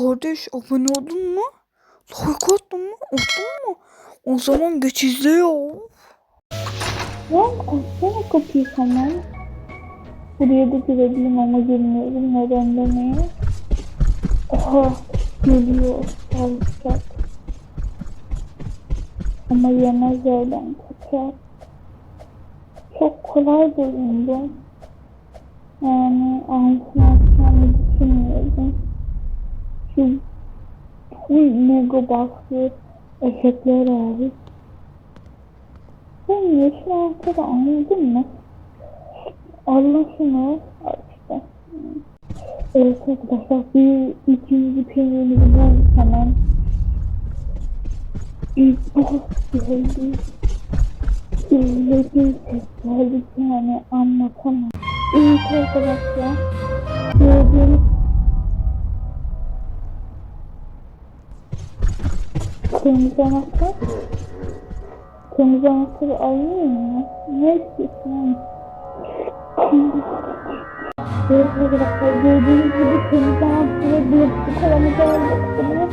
kardeş abone oldun mu? Like attın mı? Attın mı? O zaman geç izle ya. Ya açsana kapıyı hemen. Buraya da girebilirim ama girmiyorum. Neden demeye. Oha geliyor. Alacak. Ama yemez yerden kaçar. Çok kolay bölündüm. Yani altına atacağımı düşünmüyordum. Şu full mega baslı efektler abi. Sen yeşil anahtarı anladın mı? Allah şunu Al işte. Evet arkadaşlar bir ikinci peynirimizi bulduk hemen. İlk boss geldi. Öyle bir ses geldi ki yani anlatamam. İlk arkadaşlar gördüğünüz kırmızı anahtar Kırmızı anahtarı alayım mı? Ne istiyorsun? Gördüğünüz gibi kırmızı anahtarı bir kolamızı aldık. Bunu.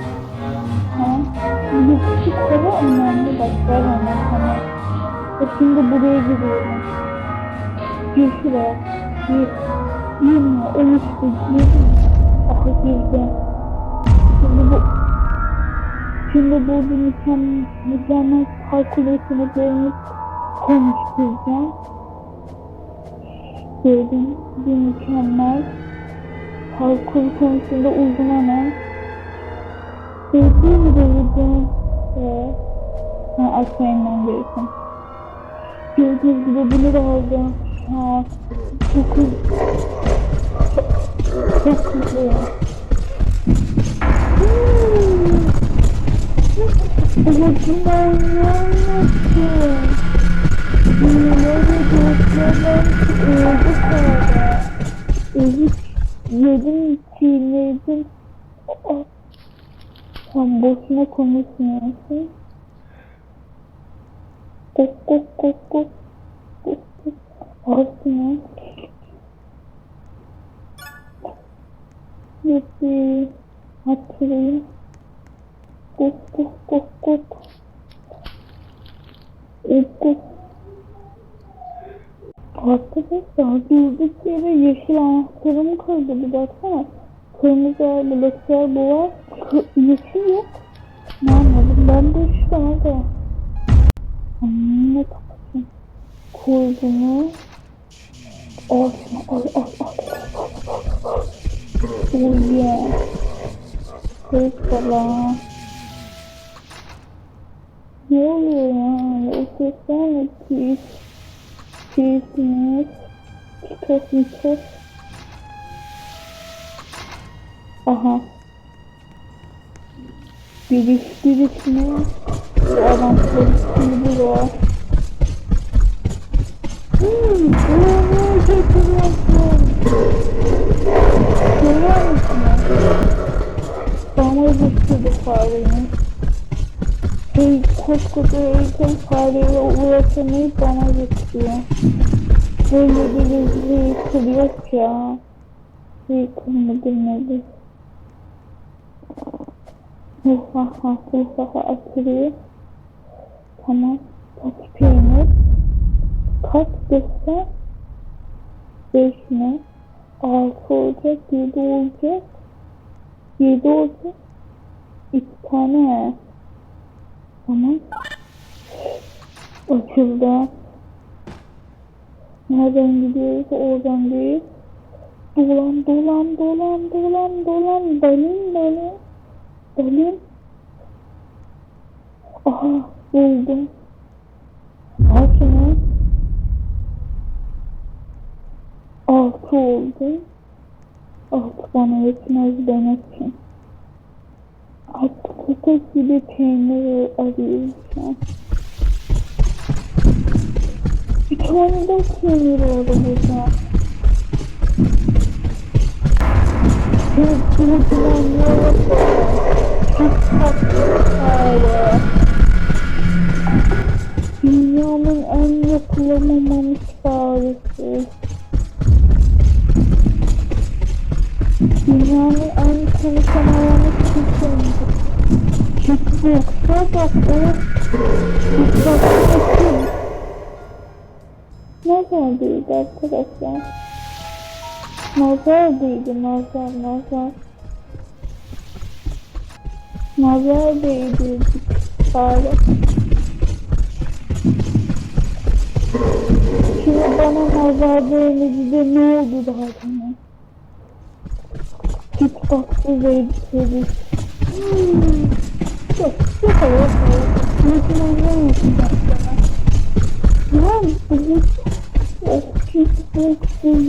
Bir küçük kola önemli bak ver ona tamam. Ve şimdi buraya giriyorum. Gir şuraya. Gir. Girme. En üstte gir. Aha girdim. Şimdi bu Şimdi burada mükemmel, parkur yeteneklerimi konuşturacağım. Gördüm bir mükemmel parkur konusunda uzmanım. Sevdiğim devirdim ve ha, açmayın gerekim. Gördüğünüz gibi bunu da aldım. Ha, çok çok güzel. Ucundan yanmasın. Bunları götüremem öldü sonra. Ezik yedim çiğnedim. Aa, Sen boşuna konuşmuyorsun. Kok kok kok kok. Kok kok. Aslında. Yippee. Hatırlayayım. Kuk kuk kuk kuk. Kuk kuk. Arkadaşlar durduk yere yeşil anahtarım kırdı bir baksana. Kırmızı elektriğer bu var. Kı yeşil yok. Ne anladım ben de şu tane de. Ne kapatayım. Kurdumu. Al şunu al al al. Oh yeah. Kırık falan. Ne oluyor ya? O sesler ne? Pis. Pisiniz. Mitos mitos. Aha. Biriş biriş mi? Bu adam polisini buluyor. Hmm, bunu götürüyorsun. Görüyor musunuz? Bana götürdü fareyi. Hey, koskoca heykel fareye ulaşamayıp bana getiriyor. Böyle bir heykel yok ya. Heykel midir nedir? Huhaha, huhaha açılıyor. Tamam. Kaç peynir? Kaç dese? Beş mi? Altı olacak, yedi olacak. Yedi olacak. İki tane. Tamam. Açıldı. Nereden gidiyoruz? Oradan değil. Dolan dolan dolan dolan dolan. Dalin dalin. Dalin. Aha buldum. Al şunu. Altı oldu. Altı bana yetmez demek için. Artık tek gibi peynir arıyorum şu an. Bir tane de peynir burada. Çok güzel Çok tatlı. Dünyanın en yapılamamış faresi. Dünyanın en konuşamamış Nazar değildi arkadaşlar. Nazar değildi, nazar, nazar. Nazar değildi. Bari. Şimdi bana nazar değmedi de ne oldu daha sonra? Git baktı ve dedi. Hmm. Anlamıyorsun ben sana? Ya bu Of hiç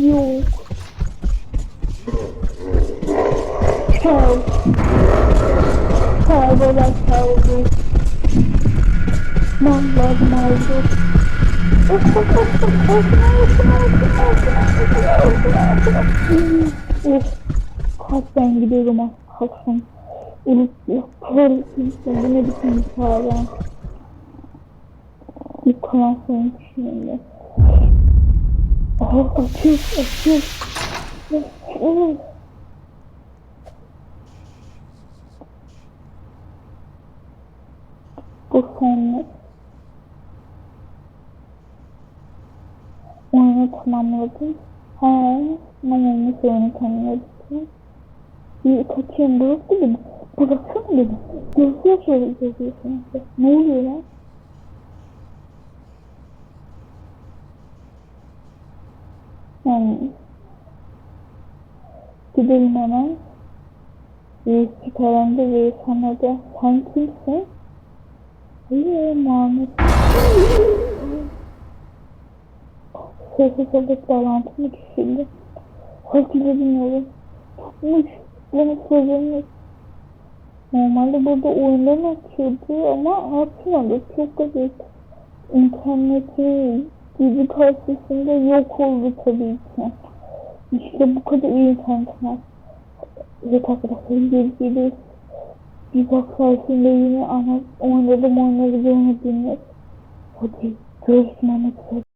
yok. Çal. Çal baba çaldı. Mallar maldı. Of of of of of of of of Kalk ben gidiyorum kalksın. Elif yaparım. Bu ne biçim bir çağrı. Bir senin şimdi. Oh, açıyor, açıyor. Bu sonlu. Oyunu tamamladım. Ha, namamı oyunu tamamladım. Bir kaçayım bıraktı beni. Bıraksana beni. Gözler şöyle gözüyorsun. Ne oluyor lan? Yani gidelim hemen. Reis çıkarınca reis sana da sen kimsin? Hayır Muhammed. Sessiz olup bağlantımı kesildi. Herkese dinliyorum. Tutmuş. Bana sorumlu. Normalde burada oyundan açıyordu ama açmadı. Çok garip. İnterneti gibi karşısında yok oldu tabii ki. İşte bu kadar iyi internet var. Evet arkadaşlar görüşürüz. Bir bak sayesinde yine ama oynadım oynadı görmediğiniz. Hadi görüşmek üzere.